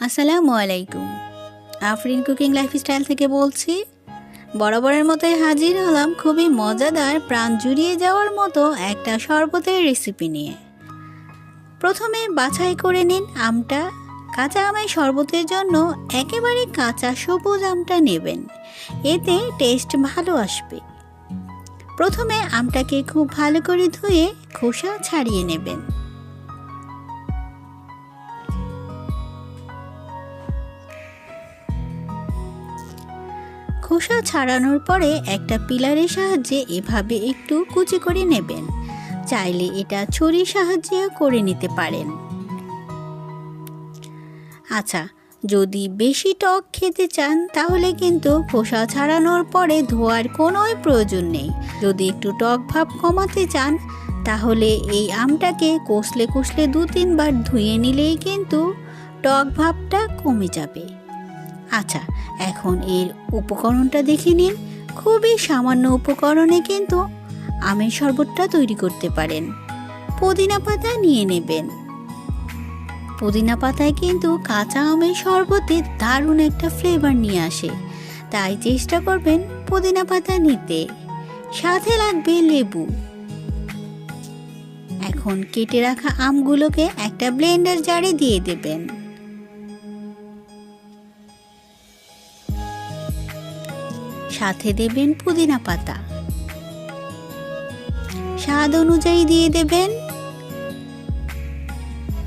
আসসালামু আলাইকুম। Afrin cooking lifestyle থেকে বলছি, বরাবরের মতোই হাজির হলাম খুবই মজাদার প্রাণ জুড়িয়ে যাওয়ার মতো একটা শরবতের রেসিপি নিয়ে। প্রথমে বাছাই করে নিন আমটা। কাঁচা আমের শরবতের জন্য একেবারে কাঁচা সবুজ আমটা নেবেন। এতে টেস্ট ভালো আসবে। প্রথমে আমটাকে খুব ভালো করে ধুয়ে খোসা ছাড়িয়ে নেবেন। খোসা ছাড়ানোর পরে একটা পিলারের সাহায্যে এভাবে একটু কুচি করে নেবেন। চাইলে এটা ছুরির সাহায্যে করে নিতে পারেন। আচ্ছা যদি বেশি টক খেতে চান, তাহলে কিন্তু খোসা ছাড়ানোর পরে ধোয়ার কোনোই প্রয়োজন নেই। যদি একটু টক ভাব কমাতে চান, তাহলে এই আমটাকে কষলে কষলে দু তিনবার ধুয়ে নিলেই কিন্তু টক ভাবটা কমে যাবে। আচ্ছা এখন এর উপকরণটা দেখে নিন। খুবই সামান্য উপকরণে কিন্তু আমের শরবতটা তৈরি করতে পারেন। পুদিনা পাতা নিয়ে নেবেন। পুদিনা পাতায় কিন্তু কাঁচা আমের শরবতে দারুণ একটা ফ্লেভার নিয়ে আসে। তাই চেষ্টা করবেন পুদিনা পাতা নিতে। সাথে লাগবে লেবু। এখন কেটে রাখা আমগুলোকে একটা ব্লেন্ডার জারে দিয়ে দেবেন। সাথে দেবেন পুদিনা পাতা। স্বাদ অনুযায়ী দিয়ে দেবেন।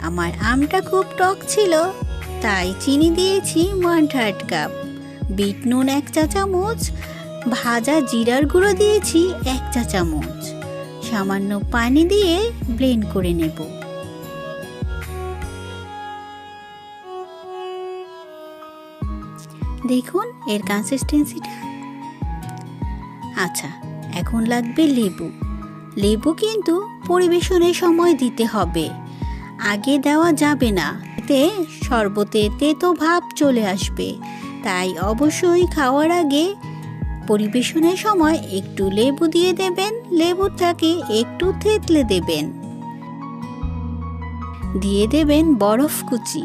আমার আমটা খুব টক ছিল, তাই চিনি দিয়েছি ওয়ান থার্ড কাপ বিট নুন এক চা চামচ, ভাজা জিরার গুঁড়ো দিয়েছি এক চা চামচ। সামান্য পানি দিয়ে ব্লেন্ড করে নেব। দেখুন, এর কনসিস্টেন্সিটা আচ্ছা এখন লাগবে লেবু। লেবু কিন্তু পরিবেশনের সময় দিতে হবে। আগে দেওয়া যাবে না। এতে শরবতে তেতো ভাব চলে আসবে। তাই অবশ্যই খাওয়ার আগে পরিবেশনের সময় একটু লেবু দিয়ে দেবেন। লেবুটাকে একটু থেতলে দেবেন। দিয়ে দেবেন বরফ কুচি।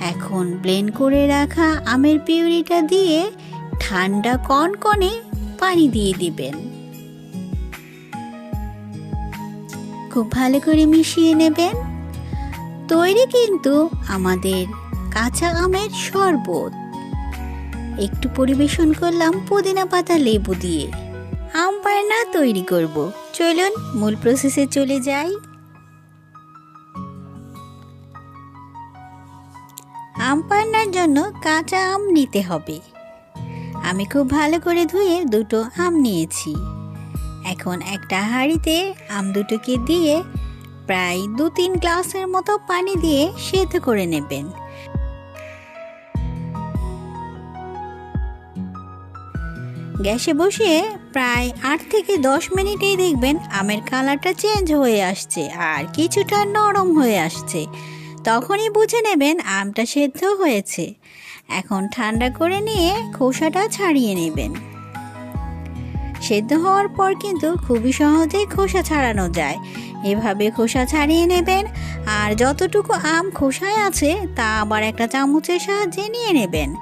এখন ব্লেন্ড করে রাখা আমের পিউরিটা দিয়ে ঠান্ডা কনকনে পানি দিয়ে দিবেন। খুব ভালো করে মিশিয়ে নেবেন। তৈরি কিন্তু আমাদের কাঁচা আমের শরবত। একটু পরিবেশন করলাম পুদিনা পাতা লেবু দিয়ে। আম পায়না তৈরি করব। চলুন মূল প্রসেসে চলে যাই। আম পান্নার জন্য কাঁচা আম নিতে হবে। আমি খুব ভালো করে ধুয়ে দুটো আম নিয়েছি। এখন একটা হাঁড়িতে আম দুটোকে দিয়ে প্রায় দু তিন গ্লাসের মতো পানি দিয়ে সেদ্ধ করে নেবেন। গ্যাসে বসিয়ে প্রায় আট থেকে দশ মিনিটেই দেখবেন আমের কালারটা চেঞ্জ হয়ে আসছে আর কিছুটা নরম হয়ে আসছে। তখনই বুঝে নেবেন আমটা সেদ্ধ হয়েছে। এখন ঠান্ডা করে নিয়ে খোসাটা ছাড়িয়ে নেবেন। সেদ্ধ হওয়ার পর কিন্তু খুবই সহজেই খোসা ছাড়ানো যায়। এভাবে খোসা ছাড়িয়ে নেবেন, আর যতটুকু আম খোসায় আছে তা আবার একটা চামচের সাহায্যে নিয়ে নেবেন।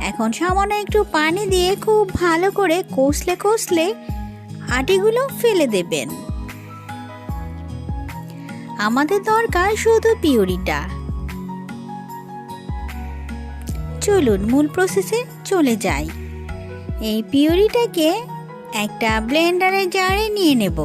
এখন সামান্য একটু পানি দিয়ে খুব ভালো করে কষলে কষলে আটিগুলো ফেলে দেবেন। আমাদের দরকার শুধু পিউরিটা। চলুন মূল প্রসেসে চলে যাই। এই পিউরিটাকে একটা ব্লেন্ডারের জারে নিয়ে নেব।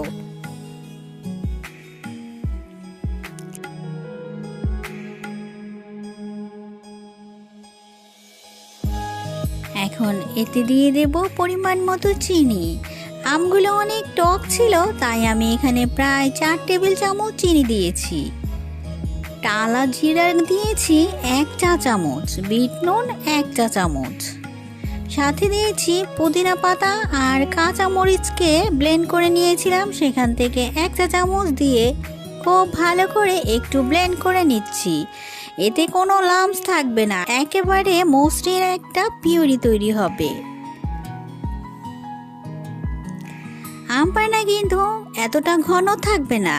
এখন এতে দিয়ে দেব পরিমাণ মতো চিনি। আমগুলো অনেক টক ছিল, তাই আমি এখানে প্রায় চার টেবিল চামচ চিনি দিয়েছি। টালা জিরা দিয়েছি এক চা চামচ, বিট নুন এক চা চামচ। সাথে দিয়েছি পুদিনা পাতা আর কাঁচা মরিচকে ব্লেন্ড করে নিয়েছিলাম, সেখান থেকে এক চা চামচ দিয়ে খুব ভালো করে একটু ব্লেন্ড করে নিচ্ছি। এতে কোনো লামস থাকবে না, একেবারে মসৃণ একটা পিউরি তৈরি হবে। আম পানা কিন্তু এতটা ঘন থাকবে না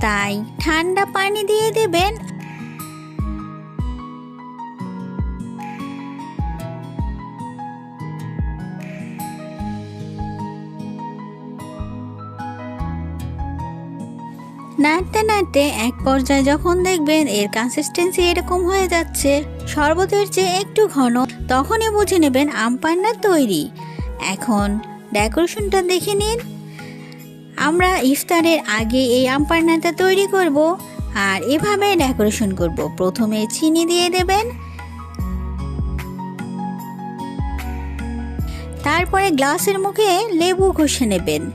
তাই ঠান্ডা পানি দিয়ে দেবেন। নাড়তে নাড়তে এক পর্যায়ে যখন দেখবেন এর কনসিস্টেন্সি এরকম হয়ে যাচ্ছে শরবতের যে একটু ঘন, তখনই বুঝে নেবেন আমপান্না তৈরি। এখন ডেকোরেশনটা দেখে নিন। আমরা ইফতারের আগে এই আমপান্নাটা তৈরি করব আর এভাবে ডেকোরেশন করব। প্রথমে চিনি দিয়ে দেবেন। তারপরে গ্লাসের মুখে লেবু ঘষে নেবেন।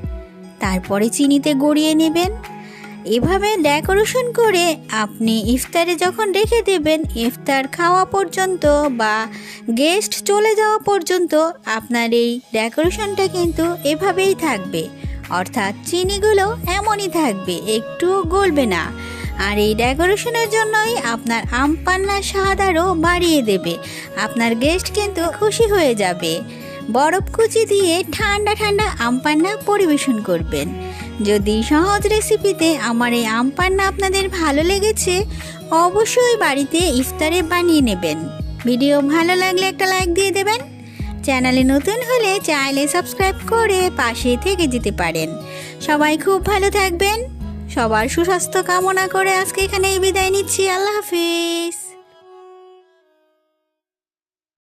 তারপরে চিনিতে গড়িয়ে নেবেন। এভাবে ডেকোরেশন করে আপনি ইফতারে যখন রেখে দেবেন, ইফতার খাওয়া পর্যন্ত বা গেস্ট চলে যাওয়া পর্যন্ত আপনার এই ডেকোরেশনটা কিন্তু এভাবেই থাকবে। অর্থাৎ চিনিগুলো এমনই থাকবে, একটু গলবে না। আর এই ডেকোরেশনের জন্যই আপনার আম পান্নার স্বাদ আরও বাড়িয়ে দেবে। আপনার গেস্ট কিন্তু খুশি হয়ে যাবে। বরফ কুচি দিয়ে ঠান্ডা ঠান্ডা আম পান্না পরিবেশন করবেন। যদি সহজ রেসিপিতে আমার এই আম পান্না আপনাদের ভালো লেগেছে, অবশ্যই বাড়িতে ইফতারে বানিয়ে নেবেন। ভিডিও ভালো লাগলে একটা লাইক দিয়ে দেবেন। চ্যানেলে নতুন হলে চাইলে সাবস্ক্রাইব করে পাশে থেকে যেতে পারেন। সবাই খুব ভালো থাকবেন। সবার সুস্বাস্থ্য কামনা করে আজকে এখানেই বিদায় নিচ্ছি। আল্লাহ হাফিজ।